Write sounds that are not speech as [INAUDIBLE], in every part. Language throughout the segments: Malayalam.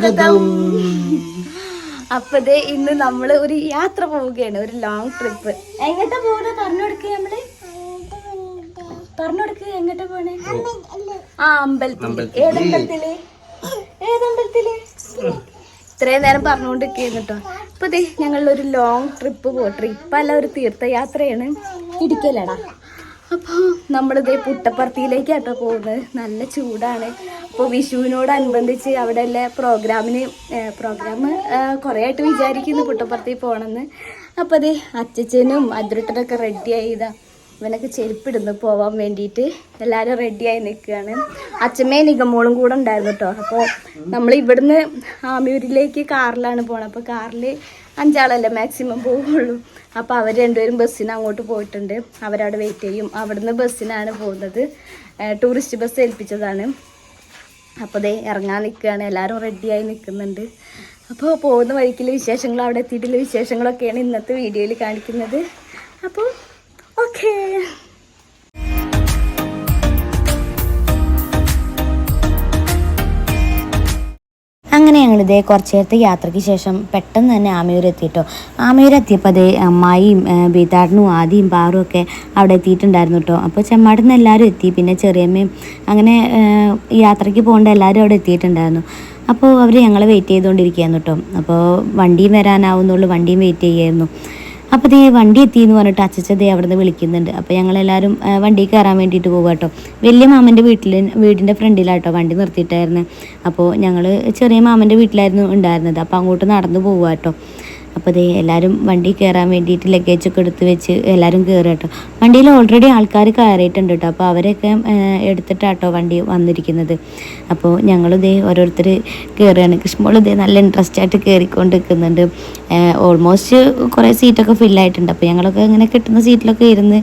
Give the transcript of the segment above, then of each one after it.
സ്വാഗതം. [GASPS] അപ്പതേ ഇന്ന് നമ്മൾ ഒരു യാത്ര പോവുകയാണ് ഒരു ലോങ് ട്രിപ്പ് എങ്ങോട്ടാ പോകണേ പറഞ്ഞു കൊടുക്കുക നമ്മൾ. പറഞ്ഞു കൊടുക്കുക എങ്ങോട്ടാ പോണേ? ആ അമ്പലത്തിൽ ഏതമ്പലത്തിൽ ഏതമ്പലത്തിൽ ഇത്രയും നേരം പറഞ്ഞുകൊണ്ടിരിക്കുന്നു കേട്ടോ അപ്പൊ ദേ ഞങ്ങൾ ഒരു ലോങ് ട്രിപ്പ് പോ അല്ല ഒരു തീർത്ഥയാത്രയാണ് ഇടിക്കലടാ അപ്പോൾ നമ്മളിതേ പുട്ടപ്പർത്തിയിലേക്കാട്ടോ പോകുന്നത്. നല്ല ചൂടാണ്. അപ്പോൾ വിഷുവിനോടനുബന്ധിച്ച് അവിടെ ഉള്ള പ്രോഗ്രാമിന് പ്രോഗ്രാം കുറേ ആയിട്ട് വിചാരിക്കുന്നു പുട്ടപ്പർത്തി പോകണമെന്ന് അപ്പോൾ അതേ അച്ചച്ചനും അതിരട്ടനൊക്കെ റെഡി ആയതാ ഇവനൊക്കെ ചെരുപ്പിടുന്നു പോവാൻ വേണ്ടിയിട്ട്. എല്ലാവരും റെഡിയായി നിൽക്കുകയാണ്. അച്ഛമ്മയും നിഗമോളും കൂടെ ഉണ്ടായിരുന്നു കേട്ടോ അപ്പോൾ നമ്മൾ ഇവിടുന്ന് ആമിയൂരിലേക്ക് കാറിലാണ് പോണത്. അപ്പോൾ കാറിൽ അഞ്ചാളല്ലേ മാക്സിമം പോവുള്ളൂ. അപ്പോൾ അവർ രണ്ടുപേരും ബസ്സിന് അങ്ങോട്ട് പോയിട്ടുണ്ട്. അവരവിടെ വെയിറ്റ് ചെയ്യും. അവിടുന്ന് ബസ്സിനാണ് പോകുന്നത്. ടൂറിസ്റ്റ് ബസ് ഏൽപ്പിച്ചതാണ്. അപ്പോൾ ദേ ഇറങ്ങാൻ നിൽക്കുകയാണ് എല്ലാവരും റെഡിയായി നിൽക്കുന്നുണ്ട് അപ്പോൾ പോകുന്ന വഴിക്കുള്ള വിശേഷങ്ങൾ അവിടെ എത്തിയിട്ടുള്ള വിശേഷങ്ങളൊക്കെയാണ് ഇന്നത്തെ വീഡിയോയിൽ കാണിക്കുന്നത്. അപ്പോൾ ഓക്കേ ഞങ്ങളിതേ കുറച്ച് നേരത്തെ യാത്രയ്ക്ക് ശേഷം പെട്ടെന്ന് തന്നെ ആമയൂർ എത്തിയിട്ടോ ആമയൂർ എത്തിയപ്പോൾ അതേ അമ്മായിയും ബീതാടനും ആദിയും പാറും ഒക്കെ അവിടെ എത്തിയിട്ടുണ്ടായിരുന്നു കേട്ടോ അപ്പോൾ ചെമ്മാടിൽ നിന്ന് എല്ലാവരും എത്തി. പിന്നെ ചെറിയമ്മയും അങ്ങനെ യാത്രയ്ക്ക് പോകേണ്ട എല്ലാവരും അവിടെ എത്തിയിട്ടുണ്ടായിരുന്നു. അപ്പോൾ അവർ ഞങ്ങളെ വെയിറ്റ് ചെയ്തുകൊണ്ടിരിക്കുകയായിരുന്നു കേട്ടോ അപ്പോൾ വണ്ടിയും വരാനാവുന്നുള്ളൂ. വണ്ടിയും വെയിറ്റ് ചെയ്യായിരുന്നു അപ്പോൾ ദേ വണ്ടി എത്തി എന്ന് പറഞ്ഞിട്ട് അച്ചച്ച ദേ അവിടെ നിന്ന് വിളിക്കുന്നുണ്ട് അപ്പോൾ എല്ലാരും വണ്ടി കയറാൻ വേണ്ടിയിട്ട് പോകുക കേട്ടോ. വലിയ മാമന്റെ വീട്ടിൽ വീടിന്റെ ഫ്രണ്ടിലാട്ടോ വണ്ടി നിർത്തിയിട്ടായിരുന്നു. അപ്പോൾ ഞങ്ങൾ ചെറിയ മാമന്റെ വീട്ടിലായിരുന്നു ഉണ്ടായിരുന്നത്. അപ്പോൾ അങ്ങോട്ട് നടന്നു പോകുക കേട്ടോ. അപ്പോൾ ദേ എല്ലാവരും വണ്ടി കയറാൻ വേണ്ടിയിട്ട് ലഗേജൊക്കെ എടുത്ത് വെച്ച് എല്ലാവരും കയറുക കേട്ടോ. വണ്ടിയിൽ ഓൾറെഡി ആൾക്കാർ കയറിയിട്ടുണ്ട് കേട്ടോ. അപ്പോൾ അവരൊക്കെ എടുത്തിട്ടാട്ടോ വണ്ടി വന്നിരിക്കുന്നത്. അപ്പോൾ ഞങ്ങൾ ദേ ഓരോരുത്തർ കയറുകയാണ് കൃഷ്ണമോൾ ദേ നല്ല ഇൻട്രസ്റ്റ് ആയിട്ട് കയറിക്കൊണ്ട് നിൽക്കുന്നുണ്ട്. ഓൾമോസ്റ്റ് കുറേ സീറ്റൊക്കെ ഫില്ലായിട്ടുണ്ട് അപ്പോൾ ഞങ്ങളൊക്കെ ഇങ്ങനെ കിട്ടുന്ന സീറ്റിലൊക്കെ ഇരുന്ന്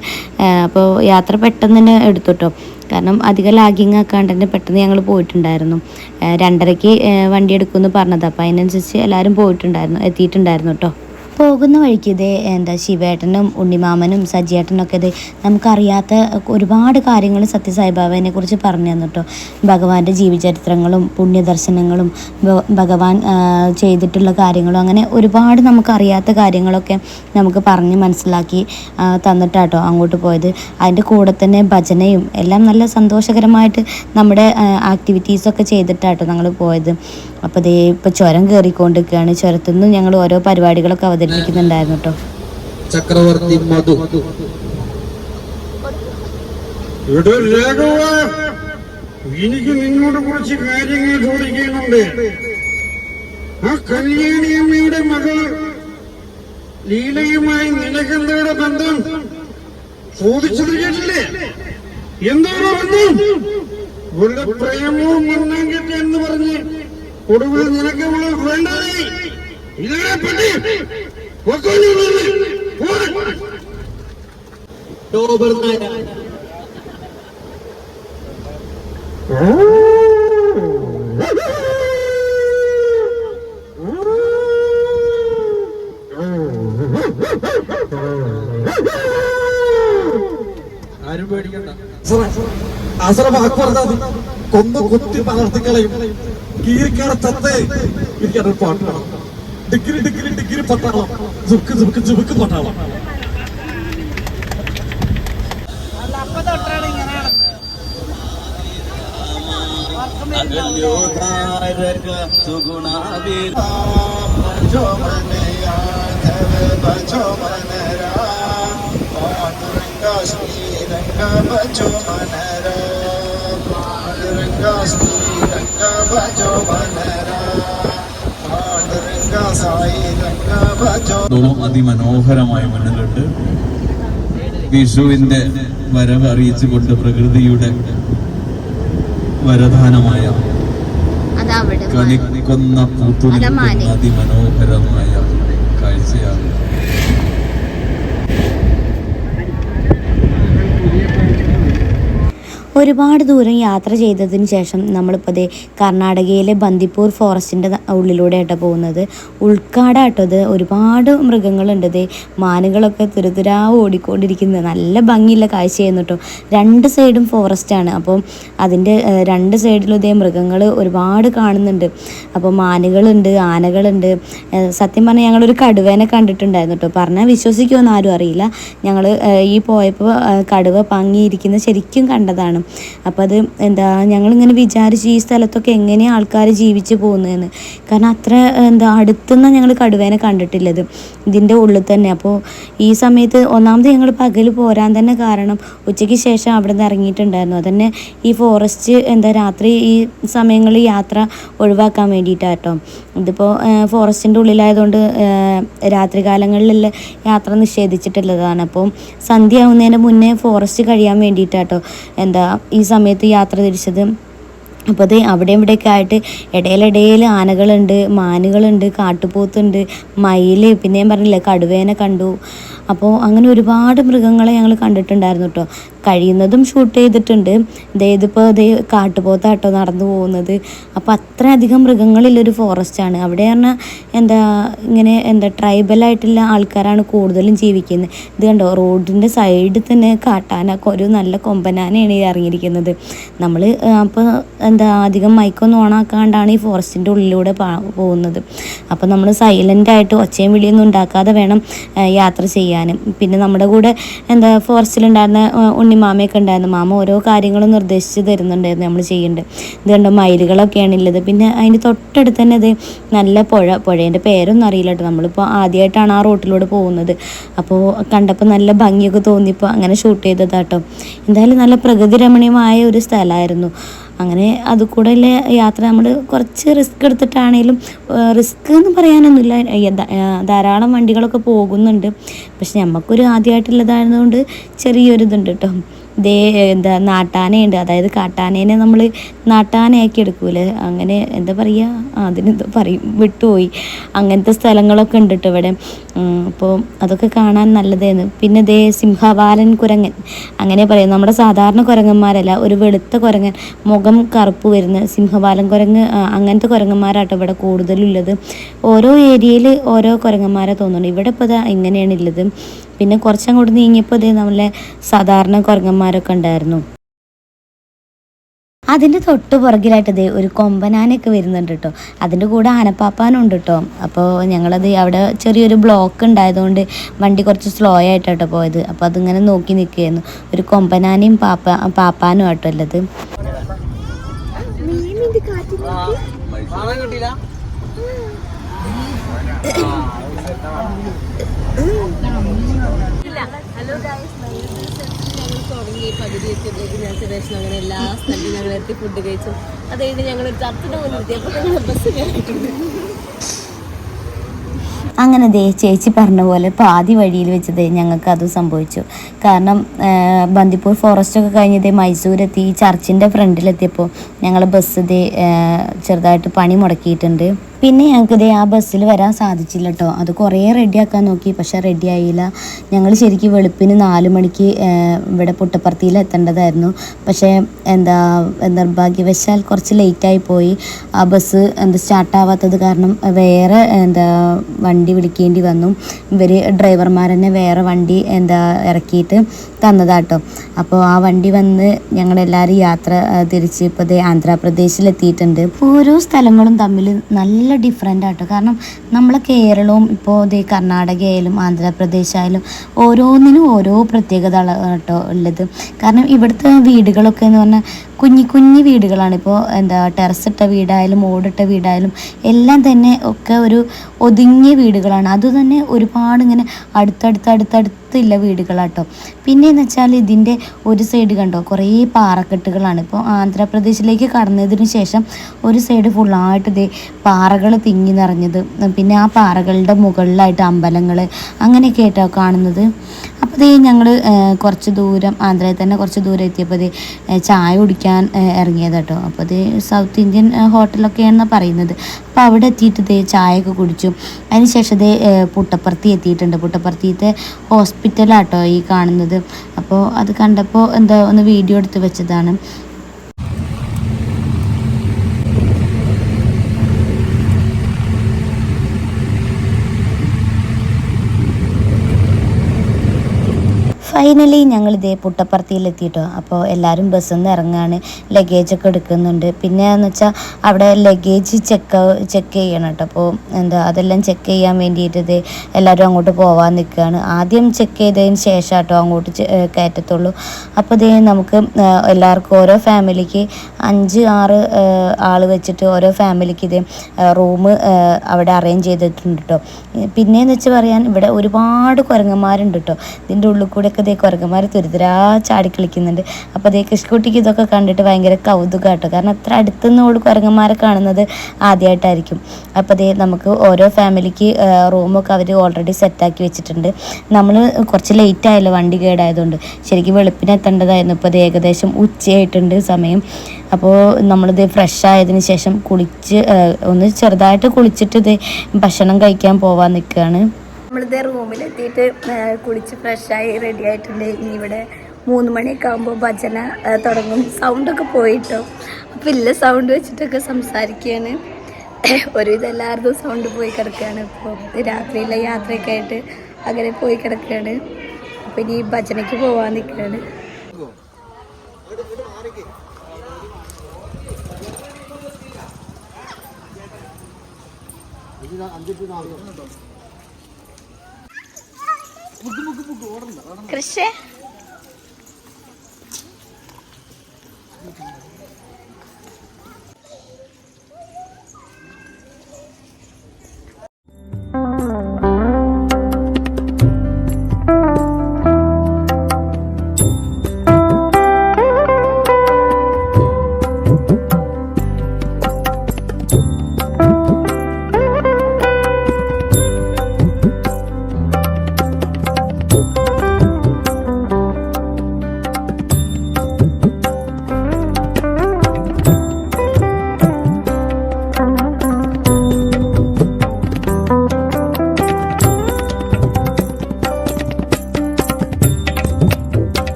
അപ്പോൾ യാത്ര പെട്ടെന്ന് തന്നെ എടുത്തു കേട്ടോ. കാരണം അധികം ലാഗിങ് ആക്കാണ്ട് തന്നെ പെട്ടെന്ന് ഞങ്ങൾ പോയിട്ടുണ്ടായിരുന്നു. രണ്ടരയ്ക്ക് വണ്ടി എടുക്കുമെന്ന് പറഞ്ഞത്. അപ്പോൾ അതിനനുസരിച്ച് എല്ലാവരും പോയിട്ടുണ്ടായിരുന്നു എത്തിയിട്ടുണ്ടായിരുന്നു കേട്ടോ പോകുന്ന വഴിക്ക് ഇത് എന്താ ശിവേട്ടനും ഉണ്ണിമാമനും സജിയേട്ടനും ഒക്കെ ഇത് നമുക്കറിയാത്ത ഒരുപാട് കാര്യങ്ങൾ സത്യസായിബാബാവിനെ കുറിച്ച് പറഞ്ഞു തന്നു കേട്ടോ. ഭഗവാന്റെ ജീവചരിത്രങ്ങളും പുണ്യദർശനങ്ങളും ഭഗവാൻ ചെയ്തിട്ടുള്ള കാര്യങ്ങളും അങ്ങനെ ഒരുപാട് നമുക്കറിയാത്ത കാര്യങ്ങളൊക്കെ നമുക്ക് പറഞ്ഞ് മനസ്സിലാക്കി തന്നിട്ടാട്ടോ അങ്ങോട്ട് പോയത്. അതിന്റെ കൂടെ തന്നെ ഭജനയും എല്ലാം നല്ല സന്തോഷകരമായിട്ട് നമ്മുടെ ആക്ടിവിറ്റീസൊക്കെ ചെയ്തിട്ടാട്ടോ ഞങ്ങൾ പോയത്. അപ്പോൾ ദേ ഇപ്പോൾ ചുരം കയറിക്കൊണ്ടിരിക്കുകയാണ് ചുരത്തിൽ നിന്ന് ഞങ്ങൾ ഓരോ പരിപാടികളൊക്കെ അവതരിപ്പിക്കുന്നുണ്ടായിരുന്നു കേട്ടോ ചക്രവർത്തി മധു. എനിക്ക് നിന്നോട് കുറച്ച് കാര്യങ്ങൾ ചോദിക്കുന്നുണ്ട് ആ കല്യാണിയമ്മയുടെ മകൾ ലീലയുമായി നിനക്കെന്തോടെ ബന്ധം? ചോദിച്ചത് കേട്ടില്ലേ? എന്താണ് ബന്ധം? വല്ല പ്രേമവും മണ്ണാങ്കറ്റ എന്ന് പറഞ്ഞ് ഒടുവിൽ നിനക്ക് അവളെ വേണ്ടായി ഇതിനെ പറ്റി പൊക്കോ നീ ഇവിടുന്ന്. പോ. ടോബർ നായർ ആരും പേടിക്കണ്ട അസറ അക്ബർദാദ് കൊന്നു കുത്തി പകർത്തിക്കളയും കീരിക്കാട തത്തേ. എനിക്കതൊരു പാട്ട് വേണം ഡിഗ്രി ഡിഗ്രി ഡിഗ്രി പട്ടാളം. ജുക്ക് ജുക്ക് ജുക്ക് പട്ടാളം. ോളം അതിമനോഹരമായ മണ്ണിലുണ്ട് വിഷുവിന്റെ വരവ് അറിയിച്ചുകൊണ്ട് പ്രകൃതിയുടെ വരദാനമായ കളിക്കുന്ന പൂത്തുണി അതിമനോഹരമായ കാഴ്ചയാണ്. ഒരുപാട് ദൂരം യാത്ര ചെയ്തതിന് ശേഷം നമ്മളിപ്പോൾ ദേ കർണാടകയിലെ ബന്ദിപ്പൂർ ഫോറസ്റ്റിന്റെ ഉള്ളിലൂടെ ആട്ടോ പോകുന്നത്. ഉൾക്കാടാട്ടോ ഇത്. ഒരുപാട് മൃഗങ്ങളുണ്ട് ദേ. മാനുകളൊക്കെ തുരുതുരാ ഓടിക്കൊണ്ടിരിക്കുന്നത്. നല്ല ഭംഗിയുള്ള കാഴ്ചയായിരുന്നു കേട്ടോ രണ്ട് സൈഡും ഫോറസ്റ്റാണ്. അപ്പോൾ അതിന്റെ രണ്ട് സൈഡിലും ഇതേ മൃഗങ്ങൾ ഒരുപാട് കാണുന്നുണ്ട്. അപ്പോൾ മാനുകളുണ്ട് ആനകളുണ്ട്. സത്യം പറഞ്ഞാൽ ഞങ്ങളൊരു കടുവേനെ കണ്ടിട്ടുണ്ടായിരുന്നു കേട്ടോ പറഞ്ഞാൽ വിശ്വസിക്കുമെന്ന് ആരും അറിയില്ല. ഞങ്ങൾ ഈ പോയപ്പോൾ കടുവ പങ്ങിയിരിക്കുന്നത് ശരിക്കും കണ്ടതാണ്. അപ്പോൾ അത് എന്താ ഞങ്ങളിങ്ങനെ വിചാരിച്ചു ഈ സ്ഥലത്തൊക്കെ എങ്ങനെയാണ് ആൾക്കാർ ജീവിച്ച് പോകുന്നതെന്ന്. കാരണം അത്ര എന്താ അടുത്തുനിന്ന് ഞങ്ങൾ കടുവേനെ കണ്ടിട്ടില്ലത്. ഇതിന്റെ ഉള്ളിൽ തന്നെ. അപ്പോൾ ഈ സമയത്ത് ഒന്നാമത് ഞങ്ങൾ പകൽ പോരാൻ തന്നെ കാരണം ഉച്ചയ്ക്ക് ശേഷം അവിടെ നിന്ന് ഇറങ്ങിയിട്ടുണ്ടായിരുന്നു. അതന്നെ ഈ ഫോറസ്റ്റ് എന്താ രാത്രി ഈ സമയങ്ങളിൽ യാത്ര ഒഴിവാക്കാൻ വേണ്ടിയിട്ടാട്ടോ. ഇതിപ്പോൾ ഫോറസ്റ്റിന്റെ ഉള്ളിലായതുകൊണ്ട് രാത്രി കാലങ്ങളിലുള്ള യാത്ര നിഷേധിച്ചിട്ടുള്ളതാണ്. അപ്പം സന്ധ്യ ആവുന്നതിന് മുന്നേ ഫോറസ്റ്റ് കഴിയാൻ വേണ്ടിയിട്ടാട്ടോ. എന്താ ഈ സമയത്ത് യാത്ര തിരിച്ചത്. അപ്പോൾ അത് അവിടെയും ഇവിടെയൊക്കെ ആയിട്ട് ഇടയിലിടയിൽ ആനകളുണ്ട് മാനുകളുണ്ട് കാട്ടുപോത്തുണ്ട് മയിൽ പിന്നെ ഞാൻ പറഞ്ഞില്ലേ കടുവേനെ കണ്ടു. അപ്പോൾ അങ്ങനെ ഒരുപാട് മൃഗങ്ങളെ ഞങ്ങൾ കണ്ടിട്ടുണ്ടായിരുന്നു കേട്ടോ. കഴിയുന്നതും ഷൂട്ട് ചെയ്തിട്ടുണ്ട്. ഇതിപ്പോൾ ദേ കാട്ടുപോത്താട്ടോ നടന്നു പോകുന്നത്. അപ്പോൾ അത്രയധികം മൃഗങ്ങളുള്ളൊരു ഫോറസ്റ്റാണ് അവിടെ പറഞ്ഞാൽ എന്താ ഇങ്ങനെ എന്താ ട്രൈബലായിട്ടുള്ള ആൾക്കാരാണ് കൂടുതലും ജീവിക്കുന്നത്. ഇത് കണ്ടോ റോഡിന്റെ സൈഡിൽ തന്നെ കാട്ടാന ഒരു നല്ല കൊമ്പനാനയാണ് ഈ ഇറങ്ങിയിരിക്കുന്നത്. നമ്മൾ അപ്പോൾ എന്താ അധികം മൈക്കൊന്നും ഓണാക്കാണ്ടാണ് ഈ ഫോറസ്റ്റിന്റെ ഉള്ളിലൂടെ പോകുന്നത്. അപ്പോൾ നമ്മൾ സൈലന്റായിട്ട് ഒച്ചയും വിളിയൊന്നും ഉണ്ടാക്കാതെ വേണം യാത്ര ചെയ്യാൻ. പിന്നെ നമ്മുടെ കൂടെ എന്താ ഫോറസ്റ്റിലുണ്ടായിരുന്ന ഉണ്ണിമാമയൊക്കെ ഉണ്ടായിരുന്നു. മാമ ഓരോ കാര്യങ്ങളും നിർദ്ദേശിച്ച് തരുന്നുണ്ടായിരുന്നു നമ്മൾ ചെയ്യേണ്ടത് ഇത് കണ്ടോ മയിലുകളൊക്കെയാണ് ഉള്ളത് പിന്നെ അതിന്റെ തൊട്ടടുത്ത് തന്നെ ഇത് നല്ല പുഴ. പുഴേന്റെ പേരൊന്നും അറിയില്ല കേട്ടോ നമ്മളിപ്പോൾ ആദ്യമായിട്ടാണ് ആ റോട്ടിലൂടെ പോകുന്നത്. അപ്പോൾ കണ്ടപ്പോൾ നല്ല ഭംഗിയൊക്കെ തോന്നിയപ്പോൾ അങ്ങനെ ഷൂട്ട് ചെയ്തതാട്ടോ. എന്തായാലും നല്ല പ്രകൃതി രമണീയമായ ഒരു സ്ഥലമായിരുന്നു. അങ്ങനെ അത് കൂടെ ഉള്ള യാത്ര നമ്മൾ കുറച്ച് റിസ്ക് എടുത്തിട്ടാണേലും റിസ്ക് എന്ന് പറയാനൊന്നുമില്ല. ധാരാളം വണ്ടികളൊക്കെ പോകുന്നുണ്ട്. പക്ഷെ നമുക്കൊരു ആദ്യമായിട്ടുള്ളതായതുകൊണ്ട് ചെറിയൊരു ഇതുണ്ട് കേട്ടോ ദേ എന്താ നാട്ടാനയുണ്ട്. അതായത് കാട്ടാനേനെ നമ്മൾ നാട്ടാനയാക്കി എടുക്കൂലേ? അങ്ങനെ എന്താ പറയുക അതിന് എന്താ പറയും. വിട്ടുപോയി. അങ്ങനത്തെ സ്ഥലങ്ങളൊക്കെ ഉണ്ട് ഇവിടെ. അപ്പോൾ അതൊക്കെ കാണാൻ നല്ലതായിരുന്നു പിന്നെ ദേ സിംഹവാലൻ കുരങ്ങൻ. അങ്ങനെ പറയും. നമ്മുടെ സാധാരണ കുരങ്ങന്മാരല്ല ഒരു വെളുത്ത കുരങ്ങൻ. മുഖം കറുപ്പ് വരുന്ന സിംഹവാലൻ കുരങ്ങ് അങ്ങനത്തെ കുരങ്ങന്മാരാട്ടോ ഇവിടെ കൂടുതലുള്ളത്. ഓരോ ഏരിയയിൽ ഓരോ കുരങ്ങന്മാരെ തോന്നുന്നുണ്ട്. ഇവിടെ ഇപ്പോൾ ഇതാ ഇങ്ങനെയാണ് ഉള്ളത്. പിന്നെ കുറച്ചങ്ങോട്ട് നീങ്ങിയപ്പോൾ ഇതേ നമ്മളെ സാധാരണ കുരങ്ങന്മാരൊക്കെ ഉണ്ടായിരുന്നു. അതിന്റെ തൊട്ട് പുറകിലായിട്ട് ഇതേ ഒരു കൊമ്പനാനൊക്കെ വരുന്നുണ്ട് കേട്ടോ. അതിന്റെ കൂടെ ആനപ്പാപ്പാനുണ്ട് കേട്ടോ. അപ്പോൾ ഞങ്ങളത് അവിടെ ചെറിയൊരു ബ്ലോക്ക് ഉണ്ടായതുകൊണ്ട് വണ്ടി കുറച്ച് സ്ലോ ആയിട്ടാട്ടോ പോയത്. അപ്പോൾ അതിങ്ങനെ നോക്കി നിൽക്കുകയായിരുന്നു. ഒരു കൊമ്പനാനയും പാപ്പ പാപ്പാനും ആട്ടോ ഗായ്സ് ഞങ്ങൾ അങ്ങനെ എല്ലാ ദേ ചേച്ചി പറഞ്ഞ പോലെ പാതി വഴിയിൽ വെച്ചത് ഞങ്ങൾക്ക് അത് സംഭവിച്ചു. കാരണം ബന്ദിപ്പൂർ ഫോറസ്റ്റ് ഒക്കെ കഴിഞ്ഞത് മൈസൂരെത്തി ഈ ചർച്ചിന്റെ ഫ്രണ്ടിലെത്തിയപ്പോൾ ഞങ്ങൾ ബസ് ആ, ചെറുതായിട്ട് പണി മുടക്കിയിട്ടുണ്ട്. പിന്നെ ഞങ്ങൾക്ക് ദേ ആ ബസ്സിൽ വരാൻ സാധിച്ചില്ല കേട്ടോ അത് കുറേ റെഡിയാക്കാൻ നോക്കി. പക്ഷേ റെഡി ആയില്ല. ഞങ്ങൾ ശരിക്കും വെളുപ്പിന് നാല് മണിക്ക് ഇവിടെ പുട്ടപ്പർത്തിയിൽ എത്തേണ്ടതായിരുന്നു. പക്ഷേ എന്താ നിർഭാഗ്യവശാൽ കുറച്ച് ലേറ്റായി പോയി. ആ ബസ് എന്താ സ്റ്റാർട്ടാവാത്തത് കാരണം വേറെ എന്താ വണ്ടി വിളിക്കേണ്ടി വന്നു. ഇവർ ഡ്രൈവർമാർ തന്നെ വേറെ വണ്ടി എന്താ ഇറക്കിയിട്ട് തന്നതാട്ടോ അപ്പോൾ ആ വണ്ടി വന്ന് ഞങ്ങളെല്ലാവരും യാത്ര തിരിച്ച് ഇപ്പോൾ ആന്ധ്രാപ്രദേശിൽ എത്തിയിട്ടുണ്ട് ഓരോ സ്ഥലങ്ങളും തമ്മിൽ നല്ല ഡിഫറെന്റ് ആട്ടോ. കാരണം നമ്മളെ കേരളവും ഇപ്പോൾ ദേ കർണാടകയായാലും ആന്ധ്രാപ്രദേശ് ആയാലും ഓരോന്നിനും ഓരോ പ്രത്യേകത കേട്ടോ ഉള്ളത്. കാരണം ഇവിടുത്തെ വീടുകളൊക്കെ എന്ന് പറഞ്ഞാൽ കുഞ്ഞി കുഞ്ഞി വീടുകളാണ്. ഇപ്പോൾ എന്താ ടെറസ് ഇട്ട വീടായാലും ഓടിട്ട വീടായാലും എല്ലാം തന്നെ ഒക്കെ ഒരു ഒതുങ്ങിയ വീടുകളാണ്. അതുതന്നെ ഒരുപാട് ഇങ്ങനെ അടുത്തടുത്ത് അടുത്തടുത്തുള്ള വീടുകളാട്ടോ പിന്നെയെന്ന് വെച്ചാൽ ഇതിന്റെ ഒരു സൈഡ് കണ്ടോ? കുറേ പാറക്കെട്ടുകളാണ്. ഇപ്പോൾ ആന്ധ്രാപ്രദേശിലേക്ക് കടന്നതിന് ശേഷം ഒരു സൈഡ് ഫുള്ളായിട്ട് ഇതേ പാറകൾ തിങ്ങി നിറഞ്ഞത് പിന്നെ ആ പാറകളുടെ മുകളിലായിട്ട് അമ്പലങ്ങൾ അങ്ങനെയൊക്കെ ആയിട്ടോ കാണുന്നത്. അപ്പോൾ ഇതേ ഞങ്ങൾ കുറച്ച് ദൂരം ആന്ധ്രയിൽ തന്നെ കുറച്ച് ദൂരം എത്തിയപ്പോൾ ദേ ചായ കുടിക്കാൻ ഇറങ്ങിയത് കേട്ടോ അപ്പോൾ ഇത് സൗത്ത് ഇന്ത്യൻ ഹോട്ടലൊക്കെയാണെന്ന് പറയുന്നത്. അപ്പോൾ അവിടെ എത്തിയിട്ട് ഇതേ ചായയൊക്കെ കുടിച്ചു. അതിനുശേഷം ദേ ഇതേ പുട്ടപ്പുറത്തി എത്തിയിട്ടുണ്ട്. പുട്ടപ്പർത്തിയത്തെ ഹോസ്പിറ്റലാട്ടോ ഈ കാണുന്നത്. അപ്പോൾ അത് കണ്ടപ്പോൾ എന്താ ഒന്ന് വീഡിയോ എടുത്ത് വെച്ചതാണ്. ഫൈനലി ഞങ്ങൾ ഇതേ പുട്ടപ്പർത്തിയിലെത്തിയിട്ടോ അപ്പോൾ എല്ലാവരും ബസ്സിൽ നിന്ന് ഇറങ്ങാണ്. ലഗേജൊക്കെ എടുക്കുന്നുണ്ട്. പിന്നെ എന്ന് വെച്ചാൽ അവിടെ ലഗേജ് ചെക്ക് ചെക്ക് ചെയ്യണം കേട്ടോ അപ്പോൾ എന്താ അതെല്ലാം ചെക്ക് ചെയ്യാൻ വേണ്ടിയിട്ട് എല്ലാവരും അങ്ങോട്ട് പോകാൻ നിൽക്കുകയാണ് ആദ്യം ചെക്ക് ചെയ്തതിന് ശേഷം കേട്ടോ അങ്ങോട്ട് കയറ്റത്തുള്ളൂ. അപ്പോൾ ഇതേ നമുക്ക് എല്ലാവർക്കും ഓരോ ഫാമിലിക്ക് അഞ്ച് ആറ് ആൾ വെച്ചിട്ട് ഓരോ ഫാമിലിക്ക് ഇത് റൂം അവിടെ അറേഞ്ച് ചെയ്തിട്ടുണ്ട് കേട്ടോ പിന്നെയെന്ന് വെച്ച് പറയാൻ ഇവിടെ ഒരുപാട് കുരങ്ങന്മാരുണ്ട് കേട്ടോ ഇതിന്റെ ഉള്ളിൽ കൂടെയൊക്കെ കുരങ്ങന്മാർ തുരുതുരാ ചാടി കളിക്കുന്നുണ്ട്. അപ്പോൾ അതേ കൃഷിക്കുട്ടിക്ക് ഇതൊക്കെ കണ്ടിട്ട് ഭയങ്കര കൗതുകം കേട്ടോ കാരണം അത്ര അടുത്തുനിന്ന് ഓട് കുരങ്ങന്മാരെ കാണുന്നത് ആദ്യമായിട്ടായിരിക്കും അപ്പോൾ അതേ നമുക്ക് ഓരോ ഫാമിലിക്ക് റൂമൊക്കെ അവർ ഓൾറെഡി സെറ്റാക്കി വെച്ചിട്ടുണ്ട്. നമ്മൾ കുറച്ച് ലേറ്റ് ആയല്ലോ വണ്ടി കേടായതുകൊണ്ട്. ശരിക്കും വെളുപ്പിന് എത്തേണ്ടതായിരുന്നു. ഇപ്പോൾ അത് ഏകദേശം ഉച്ചയായിട്ടുണ്ട് സമയം. അപ്പോൾ നമ്മളിത് ഫ്രഷ് ആയതിന് ശേഷം കുളിച്ച് ഒന്ന് ചെറുതായിട്ട് കുളിച്ചിട്ട് ഇത് ഭക്ഷണം കഴിക്കാൻ പോവാൻ നിൽക്കുകയാണ് നമ്മളിത് റൂമിലെത്തിയിട്ട് കുളിച്ച് ഫ്രഷായി റെഡി ആയിട്ടുണ്ട്. ഇനി ഇവിടെ മൂന്ന് മണിയൊക്കെ ആകുമ്പോൾ ഭജന തുടങ്ങും. സൗണ്ടൊക്കെ പോയിട്ടോ. അപ്പം ഇല്ല സൗണ്ട് വെച്ചിട്ടൊക്കെ സംസാരിക്കുകയാണ് ഒരുവിധം എല്ലാവർക്കും സൗണ്ട് പോയി കിടക്കുകയാണ് ഇപ്പോൾ രാത്രിയിലെ യാത്രയൊക്കെ ആയിട്ട് അങ്ങനെ പോയി കിടക്കുകയാണ് അപ്പം ഇനി ഭജനയ്ക്ക് പോകാൻ നിൽക്കുകയാണ് കൃഷി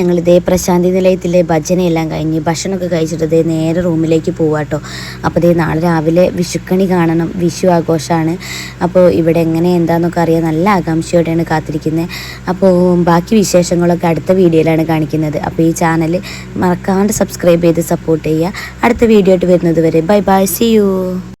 ഞങ്ങൾ ഇതേ പ്രശാന്തി നിലയത്തിലെ ഭജനയെല്ലാം കഴിഞ്ഞ് ഭക്ഷണമൊക്കെ കഴിച്ചിട്ട് ഇതേ നേരെ റൂമിലേക്ക് പോവാട്ടോ. അപ്പോൾ ഇതേ നാളെ രാവിലെ വിഷുക്കണി കാണണം വിഷു ആഘോഷമാണ് അപ്പോൾ ഇവിടെ എങ്ങനെ എന്താണെന്നൊക്കെ അറിയാൻ നല്ല ആകാംക്ഷയോടെയാണ് കാത്തിരിക്കുന്നത് അപ്പോൾ ബാക്കി വിശേഷങ്ങളൊക്കെ അടുത്ത വീഡിയോയിലാണ് കാണിക്കുന്നത്. അപ്പോൾ ഈ ചാനൽ മറക്കാണ്ട് സബ്സ്ക്രൈബ് ചെയ്ത് സപ്പോർട്ട് ചെയ്യുക. അടുത്ത വീഡിയോ ആയിട്ട് വരുന്നത് വരെ ബൈ ബൈ സി യു